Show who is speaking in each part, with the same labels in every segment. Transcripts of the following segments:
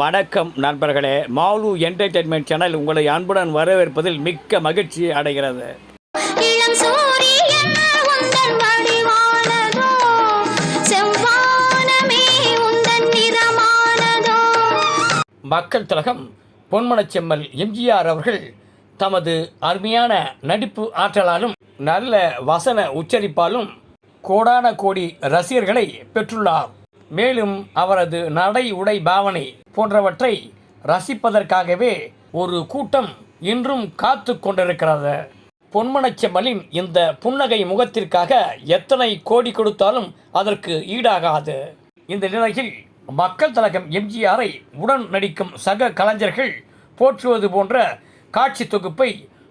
Speaker 1: வணக்கம் நண்பர்களே. Mall entertainment channel உங்களை அன்புடன் வரவேற்பதில் மிக்க மகிழ்ச்சி அடைகிறது. மக்கள் திலகம் பொன்மனச்செம்மல் எம்ஜிஆர் அவர்கள் தமது அருமையான நடிப்பு ஆற்றலாலும் நல்ல வசன உச்சரிப்பாலும் கோடான கோடி ரசிகர்களை பெற்றுள்ளார். மேலும் அவரது நடை உடை பாவனை போன்றவற்றை ரசிப்பதற்காகவே ஒரு கூட்டம் இன்றும் காத்து கொண்டிருக்கிறது. பொன்மனச்செம்மலின் இந்த புன்னகை முகத்திற்காக எத்தனை கோடி கொடுத்தாலும் அதற்கு ஈடாகாது. இந்த நிலையில் மக்கள் தலகம் எம்ஜிஆரை உடன் நடிக்கும் சக கலைஞர்கள் போற்றுவது போன்ற காட்சி தொகுப்பை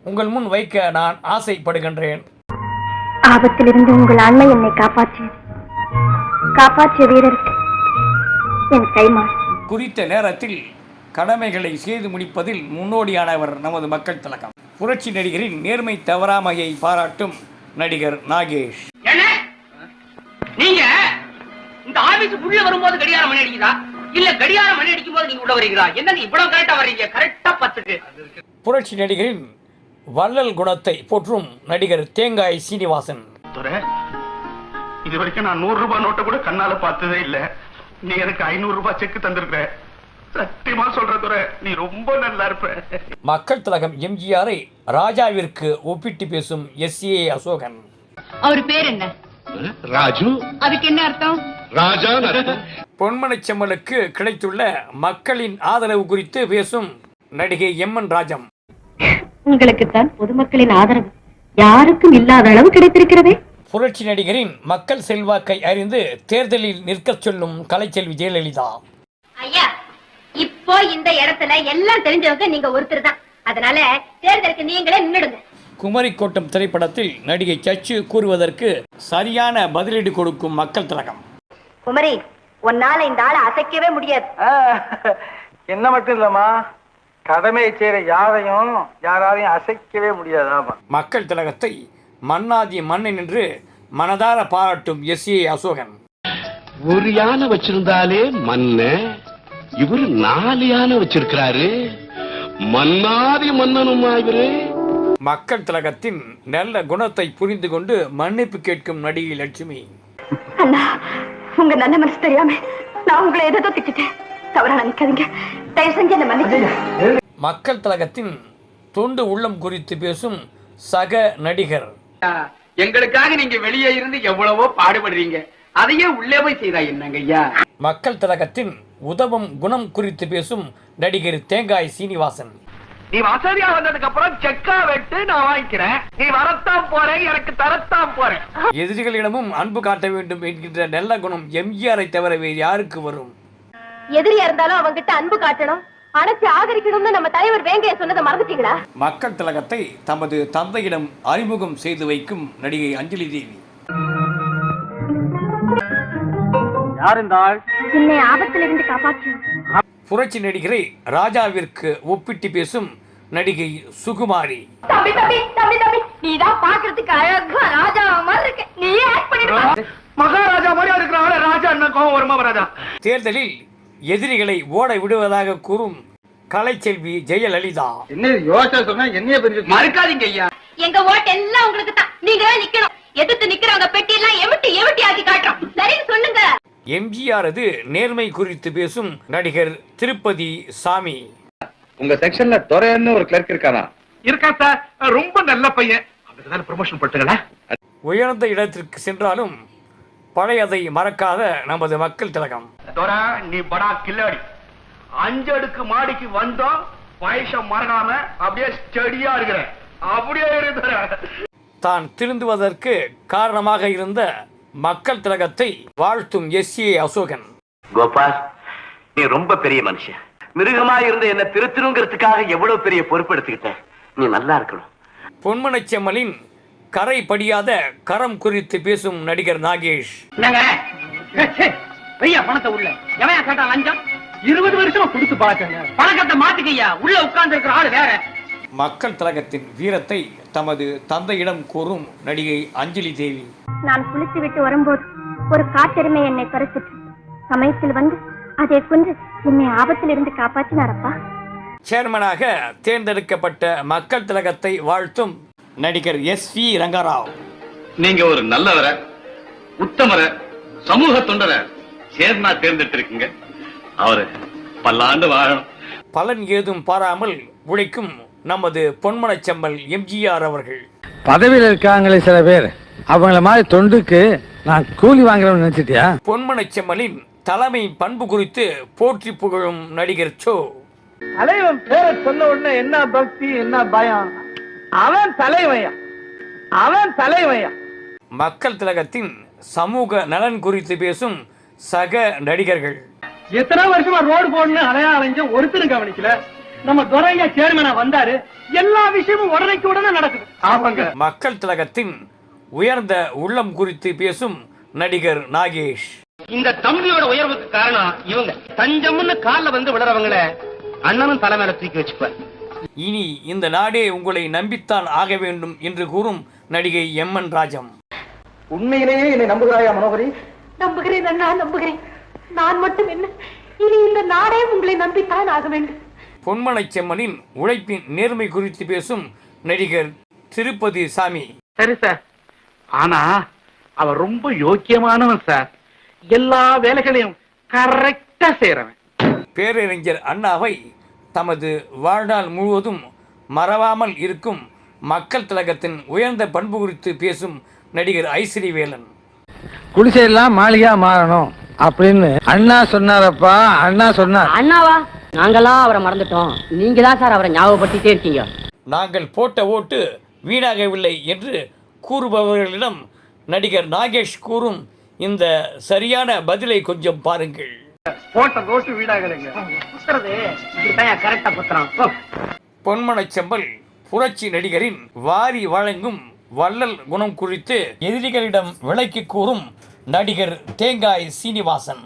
Speaker 1: உங்கள் முன் வைக்க நான் ஆசைப்படுகின்றேன்.
Speaker 2: ஆபத்திலிருந்து உங்கள் அன்னை என்னை காப்பாற்றியது. காப்பாற்றிய வீரருக்கு என் கைமாறு
Speaker 1: குறித்த நேரத்தில் கடமைகளை செய்து முடிப்பதில் முன்னோடியானவர் நமது மக்கள் திலகம். புரட்சி நடிகரின் நேர்மை தவறாமையை பாராட்டும் நடிகர் நாகேஷ்.
Speaker 3: என்ன? நீங்க? இந்த ஆபீஸ் உள்ள வரும்போது கடிகாரம் மணி அடிக்குதா? இல்ல கடிகாரம் மணி அடிக்கும் போது நீங்க உள்ள வரீங்களா? என்னங்க இவ்வளவு கரெக்டா வர்றீங்க? கரெக்டா பத்துக்கு.
Speaker 1: புரட்சி நடிகரின் வள்ளல் குணத்தை போற்றும் நடிகர் தேங்காய் சீனிவாசன்.
Speaker 4: இது வரைக்கும் நான் நூறு ரூபாய் நோட்டை கூட கண்ணால பார்த்ததே இல்ல. நீ எனக்கு ஐநூறு ரூபாய் செக் தந்திருக்கிற. சத்தியமா சொல்ற நீ ரொம்ப நல்லா இருப்ப.
Speaker 1: மக்கள் திலகம் எம்ஜிஆரை ராஜாவிற்கு ஒப்பிட்டு பேசும் எஸ் ஏ அசோகன்.
Speaker 5: அவர் பேர் என்ன?
Speaker 4: ராஜு.
Speaker 5: அதுக்கு என்ன அர்த்தம்?
Speaker 4: ராஜா
Speaker 1: பொன்மனச்செம்மலுக்கு கிடைத்துள்ள மக்களின் ஆதரவு குறித்து பேசும் நடிகை எம்என் ராஜம்.
Speaker 2: உங்களுக்குத்தான் பொதுமக்களின் ஆதரவு. யாருக்கும் இல்லாத அளவு கிடைத்திருக்கிறதே.
Speaker 1: புரட்சி நடிகரின் மக்கள் செல்வாக்கை அறிந்து தேர்தலில் நிற்கச் சொல்லும் கலைச்செல்வி ஜெயலலிதா.
Speaker 6: ஐயா இப்போ இந்த இடத்துல எல்லாம் தெரிஞ்சவங்க நீங்க ஒருத்தர் தான். அதனால தேர்தலுக்கு நீங்களே நின்னுடுங்க.
Speaker 1: குமரிக்கோட்டம் திரைப்படத்தில் நடிகை சச்சு கூறுவதற்கு சரியான பதிலடி கொடுக்கும் மக்கள் திலகம்.
Speaker 6: குமரி உன்னால இந்த ஆளை அசைக்கவே முடியாது.
Speaker 7: என்ன மட்டும் இல்லம்மா. கடமையை செய்யற யாரையும் யாராலையும் அசைக்கவே முடியாது ஆமா
Speaker 1: மக்கள் திலகத்தை மன்னாதி மண்ணை நின்று மனதார பாராட்டும் எஸ் ஏ அசோகன்.
Speaker 8: ஒரு யானை வச்சிருந்தாலே மன்ன இவரு நாலு யானை வச்சிருக்கிறாரு. மன்னாதி மன்னனுமா இவரு
Speaker 1: மக்கள் திலகத்தின் நல்ல குணத்தை புரிந்து கொண்டு மன்னிப்பு கேட்கும் நடிகை லட்சுமி.
Speaker 2: அண்ணா உங்க நல்ல மனசு தெரியாம நான் உங்களை எதோ திட்டேன் தவறா நினைக்காதீங்க தயவு செஞ்சு என்ன மன்னிச்சு
Speaker 1: மக்கள் திலகத்தின் தொண்டு உள்ளம் குறித்து பேசும் சக நடிகர்.
Speaker 3: எங்களுக்காக நீங்க வெளியே இருந்து எவ்வளவோ பாடுபடுறீங்க. அதையே உள்ளே போய் செய்தா என்னங்க ஐயா?
Speaker 1: மக்கள் திலகத்தின் உதவும் குணம் குறித்து பேசும் நடிகர் தேங்காய் சீனிவாசன்.
Speaker 3: நீ வசதியா வந்ததுக்கு அப்புறம் செக்கா வெட்டு நான் வாங்கிக்கிறேன். நீ வரத்தான் போறேன் எனக்கு தரத்தான் போறேன்.
Speaker 1: எதிரிகளிடமும் அன்பு காட்ட வேண்டும் என்கின்ற நல்ல குணம் எம்ஜிஆரை தவிர வேறு யாருக்கு வரும்?
Speaker 6: எதிரியா இருந்தாலும் அவங்கிட்ட அன்பு காட்டணும். அணைச்சு ஆதரிக்கணும்னு நம்ம தலைவர் வேங்கைய சொன்னதை மறந்துட்டீங்களா?
Speaker 1: மக்கள் திலகத்தை தமது தந்தையிடம் அறிமுகம் செய்து வைக்கும் நடிகை அஞ்சலி தேவி.
Speaker 7: யார் இந்த ஆள்?
Speaker 2: என்னை ஆபத்திலிருந்து காப்பாற்றி.
Speaker 1: புரட்சி நடிகரை ராஜாவிற்கு ஒப்பிட்டு பேசும் நடிகை சுகுமாரி.
Speaker 6: தம்பி தம்பி தம்பி தம்பி நீதான் பாக்குறதுக்கு அழகா ராஜா மாதிரி இருக்க. நீயே ஆக்ட் பண்ணிடுவா
Speaker 4: மகாராஜா மாதிரியா இருக்கிற ஆள ராஜா என்ன கோவம் வருமா வராதா?
Speaker 1: தேர்தலில் எதிரிகளை ஓட விடுவதாக கூறும் கலைச்செல்வி ஜெயலலிதா.
Speaker 7: என்ன யோசனை சொன்னா என்னைய
Speaker 3: மறுக்காதீங்க ஐயா.
Speaker 6: எங்க ஓட்டு எல்லாம் உங்களுக்கு தான். நீங்க தான் நிக்கணும். எதிர்த்து நிக்கிறவங்க பெட்டி எல்லாம் எமிட்டி எமிட்டி ஆக்கி காட்டுறோம். சரின்னு சொல்லுங்க.
Speaker 1: எம்ஜிஆரது நேர்மை குறித்து பேசும் நடிகர் திருப்பதி சாமி.
Speaker 9: உங்க செக்ஷன்ல துறைன்னு ஒரு கிளர்க் இருக்கானா?
Speaker 4: இருக்கா சார். ரொம்ப நல்ல பையன். ப்ரொமோஷன் பட்டுங்களா?
Speaker 1: உயர்ந்த இடத்திற்கு சென்றாலும் பழையதை மறக்காத நமது மக்கள் திலகம்.
Speaker 4: துரை நீ படா கில்லாடி. அஞ்சு அடுக்கு மாடிக்கு வந்தோம் வயச மறக்காம அப்படியே ஸ்டடியா இருக்கிற. அப்படியே இருக்கிற
Speaker 1: தான் திருந்துவதற்கு காரணமாக இருந்த மக்கள் திலகத்தை வாழ்த்தும் எஸ் ஏ அசோகன்.
Speaker 9: கோபால் நீ ரொம்ப பெரிய மனுஷன். மிருகமா இருந்து என்ன திருத்தணுங்கிறதுக்காக எவ்வளவு பெரிய பொறுப்பு எடுத்துக்கிட்ட? நீ நல்லா இருக்கணும்.
Speaker 1: பொன்மனச்செம்மலின் கரை படியாத கரம் குறித்து பேசும் நடிகர் நாகேஷ்.
Speaker 3: என்னங்க? பெரிய பணத்தை உள்ள. எவன் கேட்டா லஞ்சம்? இருபது வருஷமா கொடுத்து பார்த்தேங்க பணக்கத்தை மாத்திக்கையா? உள்ள உட்கார்ந்து இருக்கிற ஆளு வேற.
Speaker 1: மக்கள் திலகத்தின் வீரத்தை தமது தந்தையிடம் கூறும் நடிகை அஞ்சலி தேவி.
Speaker 2: நான் குளித்து விட்டு வரும்போது ஒரு காட்டெருமை என்னை பறிச்சிட்டு சமயத்தில் வந்து அதை கொண்டு என்னை ஆபத்திலிருந்து காப்பாற்றினாரப்பா.
Speaker 1: சேர்மனாக தேர்ந்தெடுக்கப்பட்ட மக்கள் திலகத்தை வாழ்த்தும் நடிகர் எஸ் வி ரங்கராவ்.
Speaker 9: நீங்க ஒரு நல்லவர உத்தமர சமூக தொண்டர சேர்னா தேர்ந்தெடுத்திருக்கீங்க. அவரு பல்லாண்டு வாழணும்.
Speaker 1: பலன் ஏதும் பாராமல் உழைக்கும் நமது பொன்மனச் செம்மல் எம்ஜிஆர் அவர்கள்.
Speaker 7: பதவியில் இருக்காங்களே சில பேர். அவங்கள மாதிரி தொண்டுக்கு நான் கூலி வாங்குறவன்னு நினைச்சிட்டியா?
Speaker 1: பொன்மனச் செம்மலின் தலைமை பண்பு குறித்து போற்றி புகழும் நடிகர் சோ.
Speaker 7: தலைவன் பேரை சொன்ன உடனே என்ன பக்தி என்ன பயம்? அவன் தலைவன். அவன் தலைவன்.
Speaker 1: மக்கள் திலகத்தின் சமூக நலன் குறித்து பேசும் சக நடிகர்கள்.
Speaker 7: எத்தனை வருஷமா ரோடு போடணும் அலையா அலைஞ்ச ஒருத்தரும் கவனிக்கல. நம்ம துறையா சேர்மனா வந்தாரு. எல்லா விஷயமும் உடனேக்கு உடனே நடக்குது. ஆமாங்க.
Speaker 1: மக்கள் திலகத்தின் உயர்ந்த உள்ளம் குறித்து பேசும் நடிகர் நாகேஷ்.
Speaker 3: இந்த தம்பியோட உயர்வுக்கு காரணம் இவங்க. தஞ்சம்னு கால்ல வந்து விடுறவங்கள அண்ணனும் தலைமையில தூக்கி வச்சுப்பார்
Speaker 1: இனி இந்த நாடே உங்களை நம்பித்தான் ஆக வேண்டும் என்று கூறும் நடிகை எம் என் ராஜம்.
Speaker 7: உண்மையிலேயே என்னை நம்புகிறாயா மனோகரி?
Speaker 2: நம்புகிறேன் அண்ணா நம்புகிறேன். நான் மட்டும் என்ன? இனி இந்த நாடே உங்களை நம்பித்தான் ஆக வேண்டும்.
Speaker 1: பொன்மனைச் செம்மனின் உழைப்பின் நேர்மை குறித்து பேசும் நடிகர் திருப்பதி சாமி.
Speaker 4: சரி சார். ஆனா அவன் ரொம்ப யோக்கியமானவன் சார். எல்லா வேலைகளையும் கரெக்டா செய்யறவன்
Speaker 1: பேரறிஞர் அண்ணாவை தமது வாழ்நாள் முழுவதும் மறவாமல் இருக்கும் மக்கள் திலகத்தின் உயர்ந்த பண்பு குறித்து பேசும் நடிகர் ஐஸ்வரிவேலன்
Speaker 7: குடிசையெல்லாம் மாளிகையா மாறணும் அப்படின்னு அண்ணா சொன்னாரப்பா அண்ணா சொன்னார்.
Speaker 6: அண்ணாவா? நாங்கெல்லாம் அவரை மறந்துட்டோம். நீங்க தான் சார் அவரை ஞாபகப்படுத்திட்டே இருக்கீங்க.
Speaker 1: நாங்கள் போட்ட ஓட்டு வீணாகவில்லை என்று கூறுபவர்களிடம் நடிகர் நாகேஷ் கூறும் இந்த சரியான பதிலை கொஞ்சம் பாருங்கள்.
Speaker 7: போட்ட ரோட்டு வீடாகலைங்க.
Speaker 3: புத்துறது இப்படிதான் கரெக்டா புத்துறான்
Speaker 1: பொன்மனச் செம்பல் புரட்சி நடிகரின் வாரி வழங்கும் வள்ளல் குணம் குறித்து எதிரிகளிடம் விலைக்கு கூறும் நடிகர் தேங்காய் சீனிவாசன்.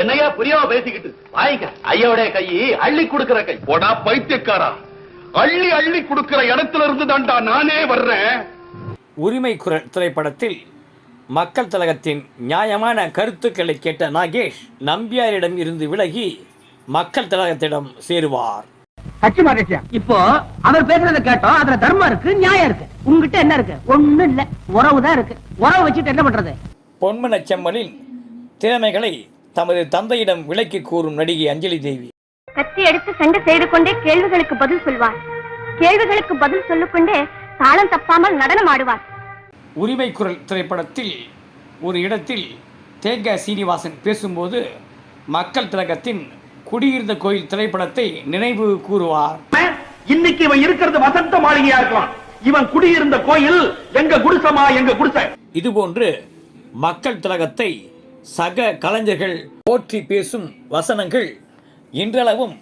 Speaker 9: என்னையா புரியாம பேசிக்கிட்டு? வாய்ங்க ஐயோட கை அள்ளி கொடுக்கிற கை. போடா பைத்தியக்காரா. அள்ளி அள்ளி கொடுக்கிற இடத்துல இருந்து தான்டா நானே வர்றேன்.
Speaker 1: உரிமை குரல் திரைப்படத்தில் மக்கள் திலகத்தின் நியாயமான கருத்துக்களை கேட்ட நாகேஷ் நம்பியாரிடம் இருந்து விலகி மக்கள் திலகத்திடம் சேருவார்.
Speaker 3: இப்போ அவர் பேசுறத கேட்டோம் அதுல தர்மம் இருக்கு நியாயம் இருக்கு. உங்ககிட்ட என்ன இருக்கு? ஒண்ணும் இல்ல. உறவு தான் இருக்கு. உறவு வச்சுட்டு என்ன பண்றது?
Speaker 1: பொன்மனச் செம்மலின் திறமைகளை தமது தந்தையிடம் விலைக்கு கூறும் நடிகை அஞ்சலி தேவி.
Speaker 2: கத்தி எடுத்து சண்டை செய்து கொண்டே கேள்விகளுக்கு பதில் சொல்வார். கேள்விகளுக்கு பதில் சொல்லிக்கொண்டே தாளம் தப்பாமல் நடனம் ஆடுவார்.
Speaker 1: உரிமை குரல் திரைப்படத்தில் ஒரு இடத்தில் தேங்காய் சீனிவாசன் பேசும்போது மக்கள் திலகத்தின் குடியிருந்த கோயில் திரைப்படத்தை நினைவு கூறுவார்.
Speaker 4: இன்னைக்கு இவன் இருக்கிறது வசந்த மாளிகையா இருக்கலாம். இவன் குடியிருந்த கோயில் எங்க குடிசமா எங்க குடிசை?
Speaker 1: இதுபோன்று மக்கள் திலகத்தை சக கலைஞர்கள் போற்றி பேசும் வசனங்கள் இன்றளவும்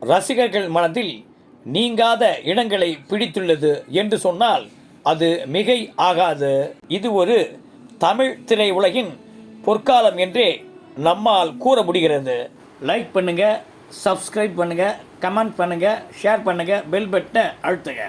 Speaker 1: ரசிகர்கள் மனதில் நீங்காத இடங்களை பிடித்துள்ளது என்று சொன்னால் அது மிகை ஆகாது. இது ஒரு தமிழ் திரையுலகின் பொற்காலம் என்றே நம்மால் கூற முடிகிறது. லைக் பண்ணுங்கள் சப்ஸ்கிரைப் பண்ணுங்கள் கமெண்ட் பண்ணுங்கள் ஷேர் பண்ணுங்கள் பெல் பட்டனை அழுத்துங்க.